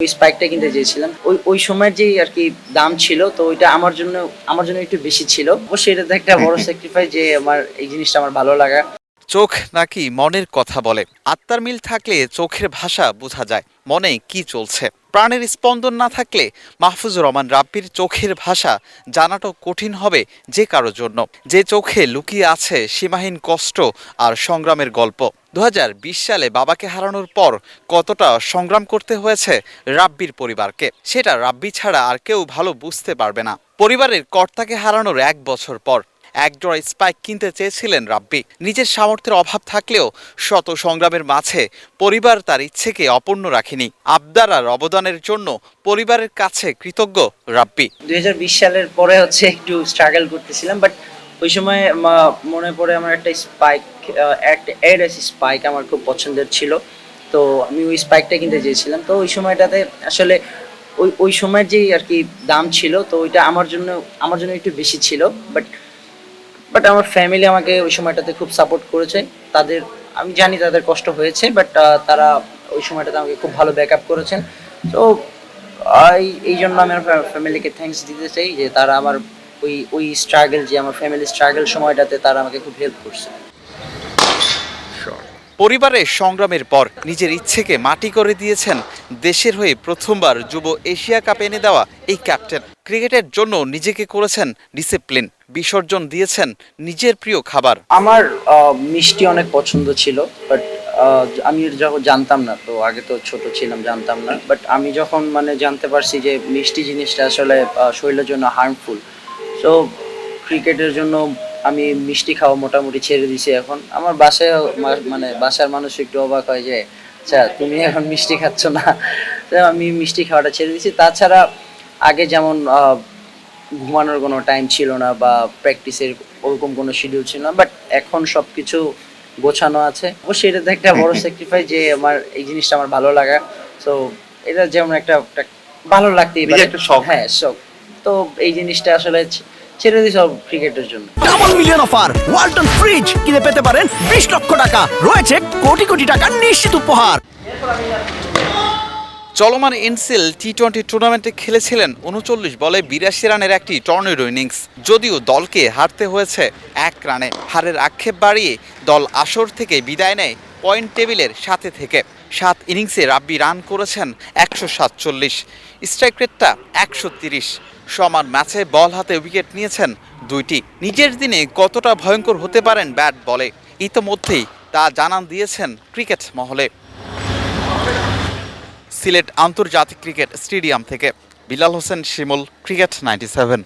ওই স্পাইকটা কিনতে চেয়েছিলাম। ওই ওই সময়ের যে আর কি দাম ছিল তো ওইটা আমার জন্য আমার জন্য একটু বেশি ছিল। অবশ্যই এটা তো একটা বড় স্যাক্রিফাইস যে আমার এই জিনিসটা আমার ভালো লাগা। চোখ নাকি মনের কথা বলে? আত্মার মিল থাকলে চোখের ভাষা বোঝা যায়, মনে কি চলছে? প্রাণের স্পন্দন না থাকলে মাহফুজুর রহমান রাব্বির চোখের ভাষা জানাটা কঠিন হবে যে কারোর জন্য। যে চোখে লুকিয়ে আছে সীমাহীন কষ্ট আর সংগ্রামের গল্প। দু হাজার বিশ সালে বাবাকে হারানোর পর কতটা সংগ্রাম করতে হয়েছে রাব্বির পরিবারকে? সেটা রাব্বি ছাড়া আর কেউ ভালো বুঝতে পারবে না। পরিবারের কর্তাকে হারানোর এক বছর পর একজোড়া স্পাইক কিনতে চেয়েছিলেন রাব্বি। নিজের সামর্থ্যের অভাব থাকলেও শত সংগ্রামের মাঝে পরিবার তার ইচ্ছেকে অপূর্ণ রাখেনি। আবদার আর অবদানের জন্য পরিবারের কাছে কৃতজ্ঞ রাব্বি। দু হাজার বিশ সালের পরে হচ্ছে একটু স্ট্রাগল করতেছিলাম বাট ওই সময় মনে পড়ে আমার একটা স্পাইক একটা এয়ারএস স্পাইক আমার খুব পছন্দের ছিল। তো আমি ওই স্পাইকটা কিনতে চেয়েছিলাম। তো ওই সময়টাতে আসলে ওই ওই সময়ের যেই আর কি দাম ছিল, তো ওইটা আমার জন্য আমার জন্য একটু বেশি ছিল বাট বাট আমার ফ্যামিলি আমাকে ওই সময়টাতে খুব সাপোর্ট করেছে। তাদের, আমি জানি তাদের কষ্ট হয়েছে বাট তারা ওই সময়টাতে আমাকে খুব ভালো ব্যাক আপ করেছেন তো এই- জন্য আমি আমার ফ্যামিলিকে থ্যাঙ্কস দিতে চাই যে তারা আমার ওই ওই স্ট্রাগল যে আমার ফ্যামিলি স্ট্রাগল সময়টাতে তারা আমাকে খুব হেল্প করছে। পরিবারের সংগ্রামের পর নিজের ইচ্ছেকে মাটি করে দিয়েছেন দেশের হয়ে প্রথমবার যুব এশিয়া কাপ এনে দেওয়া এই ক্যাপ্টেন ক্রিকেটের জন্য নিজেকে করেছেন ডিসিপ্লিন বিসর্জন দিয়েছেন নিজের প্রিয় খাবার। আমার মিষ্টি অনেক পছন্দ ছিল বাট আমি যখন জানতাম না, তো আগে তো ছোট ছিলাম, জানতাম না। বাট আমি যখন মানে জানতে পারছি যে মিষ্টি জিনিসটা আসলে শরীরের জন্য হার্মফুল সো ক্রিকেটের জন্য আমি মিষ্টি খাওয়া মোটামুটি ছেড়ে দিছি এখন। আমার বাসায় মানে বাসার মানুষ একটু অবাক হয় যে আচ্ছা তুমি এখন মিষ্টি খাচ্ছ না? আমি মিষ্টি খাওয়াটা ছেড়ে দিছি। তাছাড়া আগে যেমন ঘুমানোর কোনো টাইম ছিল না বা প্র্যাকটিসের ওরকম কোনো শিডিউল ছিল না বাট এখন সব কিছু গোছানো আছে। অবশ্যই এটা তো একটা বড় স্যাক্রিফাইস যে আমার এই জিনিসটা আমার ভালো লাগা। তো এটা যেমন একটা একটা ভালো লাগতেই পারে। একটা শখ। হ্যাঁ শখ। তো এই জিনিসটা আসলে ছেড়ে দিই সব ক্রিকেটের জন্য। Double million offer Walton fridge কিনে পেতে পারেন বিশ লক্ষ টাকা। রয়েছে কোটি কোটি টাকার নিশ্চিত উপহার। চলমান এনসিএল টি টোয়েন্টি টুর্নামেন্টে খেলেছিলেন উনচল্লিশ বলে বিরাশি রানের একটি টর্নেডো ইনিংস। যদিও দলকে হারতে হয়েছে এক রানে। হারের আক্ষেপ বাড়িয়ে দল আসর থেকে বিদায় নেয় পয়েন্ট টেবিলের সাথে থেকে। সাত ইনিংসে রাব্বি রান করেছেন একশো সাতচল্লিশ। স্ট্রাইক রেটটা একশো তিরিশ। সমান ম্যাচে বল হাতে উইকেট নিয়েছেন দুইটি। নিজের দিনে কতটা ভয়ঙ্কর হতে পারেন ব্যাট বলে। ইতোমধ্যেই তা জানান দিয়েছেন ক্রিকেট মহলে। সিলেট আন্তর্জাতিক ক্রিকেট স্টেডিয়াম থেকে Bilal Hossain Shimul cricket ninety seven.